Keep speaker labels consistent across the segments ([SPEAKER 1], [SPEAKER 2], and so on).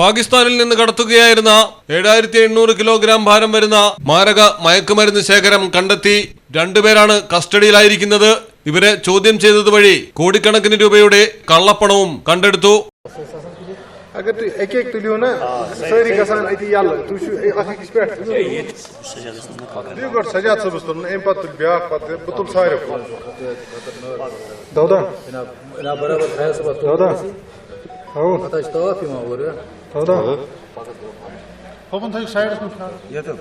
[SPEAKER 1] പാകിസ്ഥാനിൽ നിന്ന് കടത്തുകയായിരുന്ന ഏഴായിരത്തി എണ്ണൂറ് കിലോഗ്രാം ഭാരം വരുന്ന മാരക മയക്കുമരുന്ന് ശേഖരം കണ്ടെത്തി രണ്ടുപേരാണ് കസ്റ്റഡിയിലായിരിക്കുന്നത്. ഇവരെ ചോദ്യം ചെയ്തത് വഴി കോടിക്കണക്കിന് രൂപയുടെ കള്ളപ്പണവും കണ്ടെടുത്തു.
[SPEAKER 2] اگر تُہۍ اَکہِ اَکہِ تُلِو نا سٲری گژھان أتی یَلہٕ تُہۍ چھُو اَکھ أکِس پٮ۪ٹھ تُلِو گۄڈٕ سجاد صٲبَس تُلُن اَمہِ پَتہٕ تُلہِ بیٛاکھ پَتہٕ بہٕ تُلہٕ ساروٕے
[SPEAKER 3] دودہ دودہ تاپھ یِوان اورٕ
[SPEAKER 2] دودہ ہوٚپُن تھٲیِو سایڈَس منٛز
[SPEAKER 3] ییٚتہِ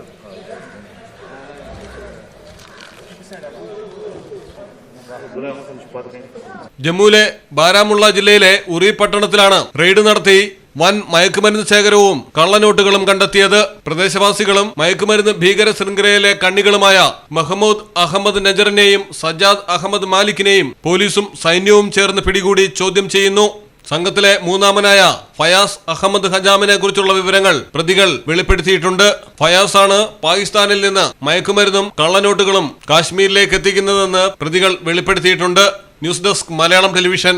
[SPEAKER 1] ജമ്മുവിലെ ബാരാമുള്ള ജില്ലയിലെ ഉറി പട്ടണത്തിലാണ് റെയ്ഡ് നടത്തി വൻ മയക്കുമരുന്ന് ശേഖരവും കള്ളനോട്ടുകളും കണ്ടെത്തിയത് പ്രദേശവാസികളും മയക്കുമരുന്ന് ഭീകര ശൃംഖലയിലെ കണ്ണികളുമായ മഹമ്മൂദ് അഹമ്മദ് നജറിനെയും സജാദ് അഹമ്മദ് മാലിക്കിനെയും പോലീസും സൈന്യവും ചേർന്ന് പിടികൂടി ചോദ്യം ചെയ്യുന്നു. സംഘത്തിലെ മൂന്നാമനായ ഫയാസ് അഹമ്മദ് ഹജാമിനെ കുറിച്ചുള്ള വിവരങ്ങൾ പ്രതികൾ വെളിപ്പെടുത്തിയിട്ടുണ്ട്. ഫയാസ് ആണ് പാകിസ്ഥാനിൽ നിന്ന് മയക്കുമരുന്നും കള്ളനോട്ടുകളും കാശ്മീരിലേക്ക് എത്തിക്കുന്നതെന്ന് പ്രതികൾ വെളിപ്പെടുത്തിയിട്ടുണ്ട്. News desk Malayalam television.